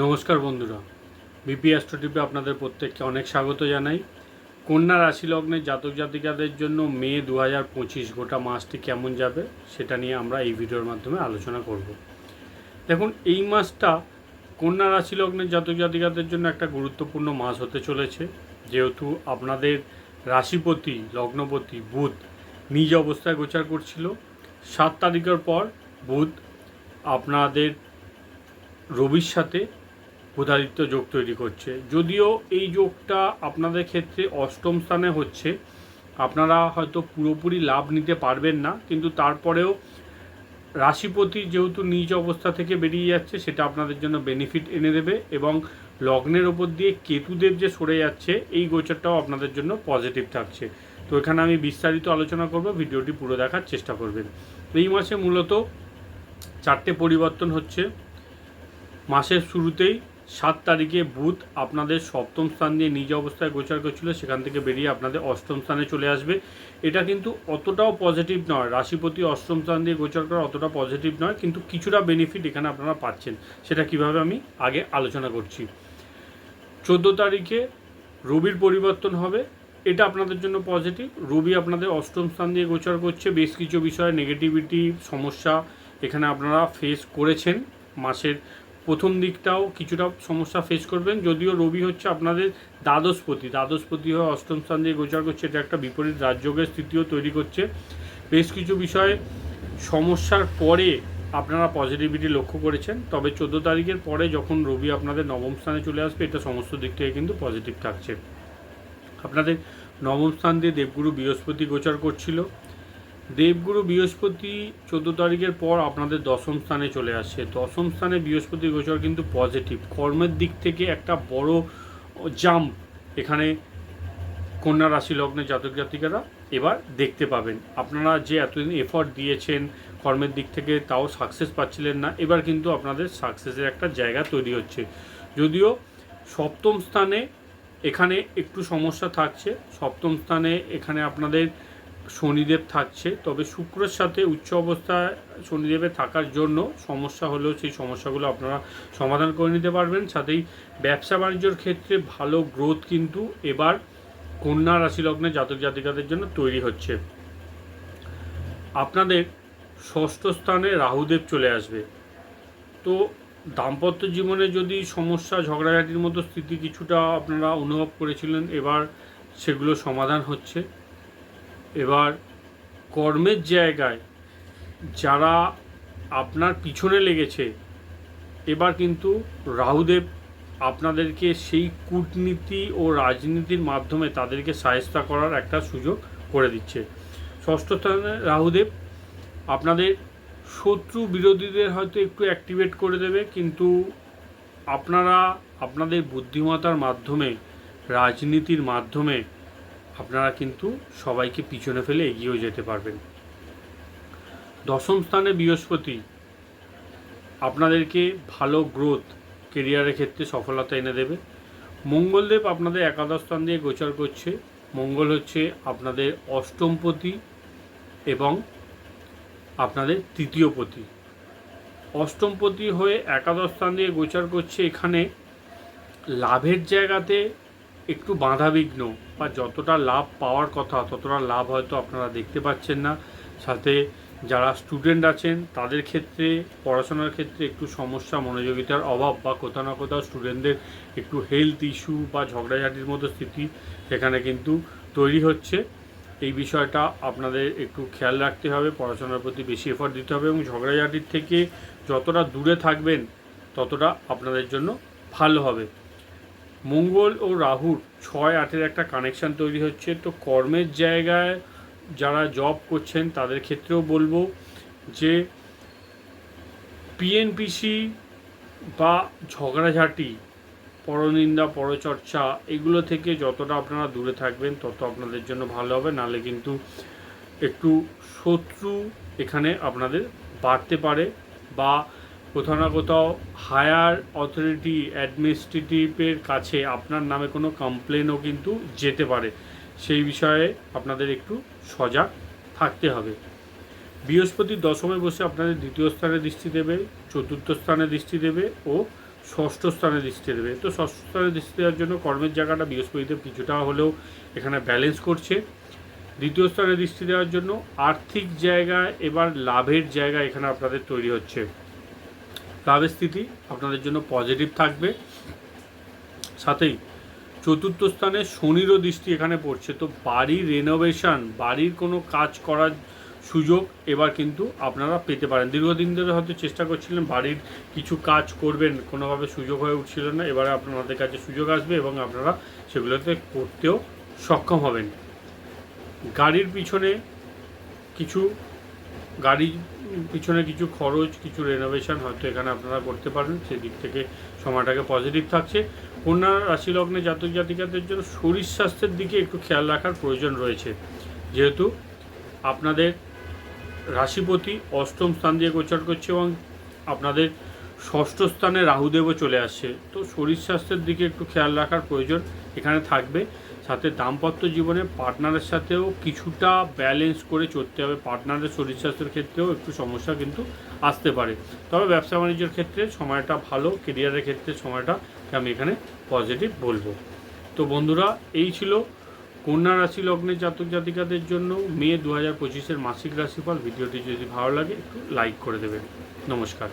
নমস্কার বন্ধুরা। বিপি অ্যাস্ট্রোটিপে আপনাদের প্রত্যেককে অনেক স্বাগত জানাই। কন্যা রাশি লগ্নের জাতক জাতিকাদের জন্য মে দু হাজার পঁচিশ গোটা মাসটি কেমন যাবে সেটা নিয়ে আমরা এই ভিডিওর মাধ্যমে আলোচনা করব। দেখুন, এই মাসটা কন্যা রাশি লগ্নের জাতক জাতিকাদের জন্য একটা গুরুত্বপূর্ণ মাস হতে চলেছে। যেহেতু আপনাদের রাশিপতি, লগ্নপতি বুধ নিজ অবস্থায় গোচার করছিল। সাত তারিখের পর বুধ আপনাদের রবির সাথে বুধাদিত্য যোগ তৈরি করছে। যদিও এই যোগটা আপনাদের ক্ষেত্রে অষ্টম স্থানে হচ্ছে। আপনারা হয়তো পুরোপুরি লাভ নিতে পারবেন না, কিন্তু তারপরেও রাশিপতি যেহেতু নিজ অবস্থা থেকে বেরিয়ে যাচ্ছে, সেটা আপনাদের জন্য বেনিফিট এনে দেবে এবং লগ্নের ওপর দিয়ে কেতুদেব যে সরে যাচ্ছে, এই গোচরটাও আপনাদের জন্য পজিটিভ থাকছে। তো এখানে আমি বিস্তারিত আলোচনা করব, ভিডিওটি পুরো দেখার চেষ্টা করবেন। এই মাসে মূলত চারটে পরিবর্তন হচ্ছে। মাসের শুরুতেই সাত তারিখে বুধ আপনাদের সপ্তম স্থান দিয়ে নিজ অবস্থায় গোচার করছিল, সেখান থেকে বেরিয়ে আপনাদের অষ্টম স্থানে চলে আসবে। এটা কিন্তু অতটাও পজিটিভ নয়। রাশিপতি অষ্টম স্থান দিয়ে গোচার করা অতটা পজিটিভ নয়, কিন্তু কিছুটা বেনিফিট এখানে আপনারা পাচ্ছেন। সেটা কীভাবে আমি আগে আলোচনা করছি। চোদ্দ তারিখে রবির পরিবর্তন হবে, এটা আপনাদের জন্য পজিটিভ রবি আপনাদের অষ্টম স্থান দিয়ে গোচার করছে, বেশ কিছু বিষয়ে নেগেটিভিটি সমস্যা এখানে আপনারা ফেস করেছেন মাসের প্রথম দিকটাও কিছুটা সমস্যা ফেস করবেন। যদিও রবি হচ্ছে আপনাদের দ্বাদশপতি। দ্বাদশপতি হয়ে অষ্টম স্থান দিয়ে গোচার করছে, এটা একটা বিপরীত রাজযোগের স্থিতিও তৈরি করছে। বেশ কিছু বিষয়ে সমস্যার পরে আপনারা পজিটিভিটি লক্ষ্য করেছেন। তবে চোদ্দ তারিখের পরে যখন রবি আপনাদের নবম স্থানে চলে আসবে, এটা সমস্ত দিক থেকে কিন্তু পজিটিভ থাকছে। আপনাদের নবম স্থান দিয়ে দেবগুরু বৃহস্পতি গোচার করছিল। দেবগুরু বৃহস্পতি চোদ্দ তারিখের পর আপনাদের দশম স্থানে চলে আসছে। দশম স্থানে বৃহস্পতি গোচর কিন্তু পজিটিভ কর্মের দিক থেকে একটা বড় জাম্প এখানে কন্যা রাশি লগ্নের জাতক জাতিকারা এবার দেখতে পাবেন। আপনারা যে এতদিন এফর্ট দিয়েছেন কর্মের দিক থেকে, তাও সাকসেস পাচ্ছিলেন না। এবার কিন্তু আপনাদের সাকসেসের একটা জায়গা তৈরি হচ্ছে। যদিও সপ্তম স্থানে এখানে একটু সমস্যা থাকছে। সপ্তম স্থানে এখানে আপনাদের শনিদেব থাকছে, তবে শুক্রের সাথে উচ্চ অবস্থায় শনিদেবে থাকার জন্য সমস্যা হলেও সেই সমস্যাগুলো আপনারা সমাধান করে নিতে পারবেন। সাথেই ব্যবসা বাণিজ্যর ক্ষেত্রে ভালো গ্রোথ কিন্তু এবার কন্যা রাশি লগ্নে জাতক জাতিকাদের জন্য তৈরি হচ্ছে। আপনাদের ষষ্ঠ স্থানে রাহুদেব চলে আসবে। তো দাম্পত্য জীবনে যদি সমস্যা, ঝগড়াঝাটির মতো স্থিতি কিছুটা আপনারা অনুভব করেছিলেন, এবার সেগুলো সমাধান হচ্ছে। এবার কর্মের জায়গায় যারা আপনার পিছনে লেগেছে, এবার কিন্তু রাহুদেব আপনাদেরকে সেই কূটনীতি ও রাজনীতির মাধ্যমে তাদেরকে সাহেস্তা করার একটা সুযোগ করে দিচ্ছে। ষষ্ঠ স্থানে রাহুদেব, আপনাদের শত্রু বিরোধীদের হয়তো একটু অ্যাক্টিভেট করে দেবে, কিন্তু আপনারা আপনাদের বুদ্ধিমত্তার মাধ্যমে, রাজনীতির মাধ্যমে আপনারা কিন্তু সবাইকে পিছনে ফেলে এগিয়েও যেতে পারবেন। দশম স্থানে বৃহস্পতি। আপনাদেরকে ভালো গ্রোথ কেরিয়ারের ক্ষেত্রে সফলতা এনে দেবে। মঙ্গলদেব আপনাদের একাদশ স্থান দিয়ে গোচর করছে। মঙ্গল হচ্ছে আপনাদের অষ্টমপতি এবং আপনাদের তৃতীয় পতি। অষ্টমপতি হয়ে একাদশ স্থান দিয়ে গোচর করছে। এখানে লাভের জায়গাতে একটু বাধাবিঘ্ন। বা যতটা লাভ পাওয়ার কথা, ততটা লাভ হয়তো আপনারা দেখতে পাচ্ছেন না। সাথে যারা স্টুডেন্ট আছেন, তাদের ক্ষেত্রে, পড়াশোনার ক্ষেত্রে একটু সমস্যা, মনোযোগিতার অভাব বা কোথাও না কোথাও স্টুডেন্টদের একটু হেলথ ইস্যু বা ঝগড়াঝাটির মতো স্থিতি সেখানে কিন্তু তৈরি হচ্ছে। এই বিষয়টা আপনাদের একটু খেয়াল রাখতে হবে, পড়াশোনার প্রতি বেশি এফোর্ট দিতে হবে এবং ঝগড়াঝাটির থেকে যতটা দূরে থাকবেন, ততটা আপনাদের জন্য ভালো হবে। মঙ্গল ও রাহুর ছয় আটের একটা কানেকশান তৈরি হচ্ছে। তো কর্মের জায়গায় যারা জব করছেন, তাদের ক্ষেত্রেও বলব যে পিএনপিসি বা ঝগড়াঝাটি, পরনিন্দা, পরচর্চা, এগুলো থেকে যতটা আপনারা দূরে থাকবেন, তত আপনাদের জন্য ভালো হবে। নাহলে কিন্তু একটু শত্রু এখানে আপনাদের বাড়তে পারে বা কোথাও না কোথাও হায়ার অথরিটি অ্যাডমিনিস্ট্রেটিভের কাছে আপনার নামে কোনো কমপ্লেনও কিন্তু যেতে পারে। সেই বিষয়ে আপনাদের একটু সজাগ থাকতে হবে। বৃহস্পতি দশমে বসে আপনাদের দ্বিতীয় স্থানে দৃষ্টি দেবে, চতুর্থ স্থানে দৃষ্টি দেবে ও ষষ্ঠ স্থানে দৃষ্টি দেবে। তো ষষ্ঠ স্থানে দৃষ্টি দেওয়ার জন্য কর্মের জায়গাটা বৃহস্পতিতে কিছুটা হলেও এখানে ব্যালেন্স করছে। দ্বিতীয় স্থানে দৃষ্টি দেওয়ার জন্য আর্থিক জায়গা এবার লাভের জায়গা এখানে আপনাদের তৈরি হচ্ছে। লাভের স্থিতি আপনাদের জন্য পজিটিভ থাকবে। সাথেই চতুর্থ স্থানে শনিরও দৃষ্টি এখানে পড়ছে। তো বাড়ির রেনোভেশন বাড়ির কোনো কাজ করার সুযোগ এবার কিন্তু আপনারা পেতে পারেন। দীর্ঘদিন ধরে হয়তো চেষ্টা করছিলেন বাড়ির কিছু কাজ করবেন, কোনোভাবে সুযোগ হয়ে উঠছিল না। এবারে আপনাদের কাছে সুযোগ আসবে এবং আপনারা সেগুলোতে করতেও সক্ষম হবেন। গাড়ির পিছনে কিছু গাড়ির পিছনে কিছু খরচ, কিছু রেনোভেশন হয়তো এখানে আপনারা করতে পারেন। সেদিক থেকে সময়টাকে পজিটিভ থাকছে। কন্যা রাশি লগ্নে জাতক জাতিকাদের জন্য শরীর স্বাস্থ্যের দিকে একটু খেয়াল রাখার প্রয়োজন রয়েছে। যেহেতু আপনাদের রাশিপতি অষ্টম স্থান দিয়ে গোচর করছে এবং আপনাদের ষষ্ঠ স্থানে রাহুদেবও চলে আসছে। তো শরীর স্বাস্থ্যের দিকে একটু খেয়াল রাখার প্রয়োজন এখানে থাকবে। সাথে দাম্পত্য জীবনে পার্টনারের সাথেও কিছুটা ব্যালেন্স করে চলতে হবে। পার্টনারের শরীর স্বাস্থ্যের ক্ষেত্রেও একটু সমস্যা কিন্তু আসতে পারে। তবে ব্যবসা বাণিজ্যের ক্ষেত্রে সময়টা ভালো কেরিয়ারের ক্ষেত্রে সময়টা আমি এখানে পজিটিভ বলব। তো বন্ধুরা, এই ছিল কন্যা রাশি লগ্নের জাতক জাতিকাদের জন্য মে দু হাজার পঁচিশের মাসিক রাশিফল। ভিডিওটি যদি ভালো লাগে, একটু লাইক করে দেবেন। নমস্কার।